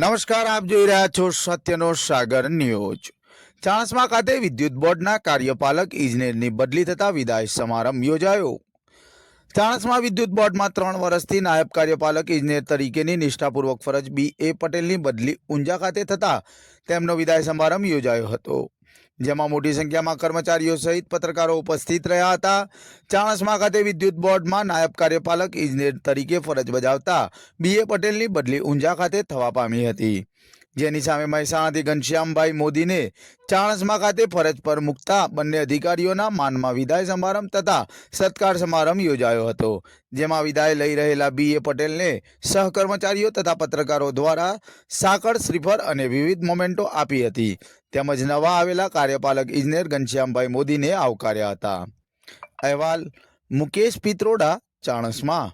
નમસ્કાર, આપ જોઈ રહ્યા છો સત્યનો સાગર ન્યૂઝ. ચાણસમા ખાતે વિદ્યુત બોર્ડના કાર્યપાલક ઇજનેરની બદલી થતા વિદાય સમારંભ યોજાયો. ચાણસમા વિદ્યુત બોર્ડમાં ત્રણ વર્ષથી નાયબ કાર્યપાલક ઇજનેર તરીકેની નિષ્ઠાપૂર્વક ફરજ બી એ પટેલની બદલી ઊંઝા ખાતે થતા તેમનો વિદાય સમારંભ યોજાયો હતો. જેમાં મોટી સંખ્યામાં કર્મચારીઓ સહિત પત્રકારો ઉપસ્થિત રહ્યા હતા. ચાણસમા ખાતે વિદ્યુત બોર્ડમાં નાયબ કાર્યપાલક ઇજનેર તરીકે ફરજ બજાવતા બી એ પટેલની બદલી ઊંઝા ખાતે થવા પામી હતી. જેની સામે મહેસાણાથી ઘનશ્યામભાઈ મોદીને ચાણસમા ખાતે ફરજ પર મૂકતા બંને અધિકારીઓના માનમાં વિદાય સમારંભ તથા સત્કાર સમારંભ યોજાયો હતો, જેમાં વિદાય લઈ રહેલા બી એ પટેલને સહકર્મચારીઓ તથા પત્રકારો દ્વારા સાંકળ, શ્રીફળ અને વિવિધ મોમેન્ટો આપી હતી. તેમજ નવા આવેલા કાર્યપાલક ઇજનેર ઘનશ્યામભાઈ મોદીને આવકાર્યા હતા. અહેવાલ મુકેશ પિત્રોડા, ચાણસ્મા.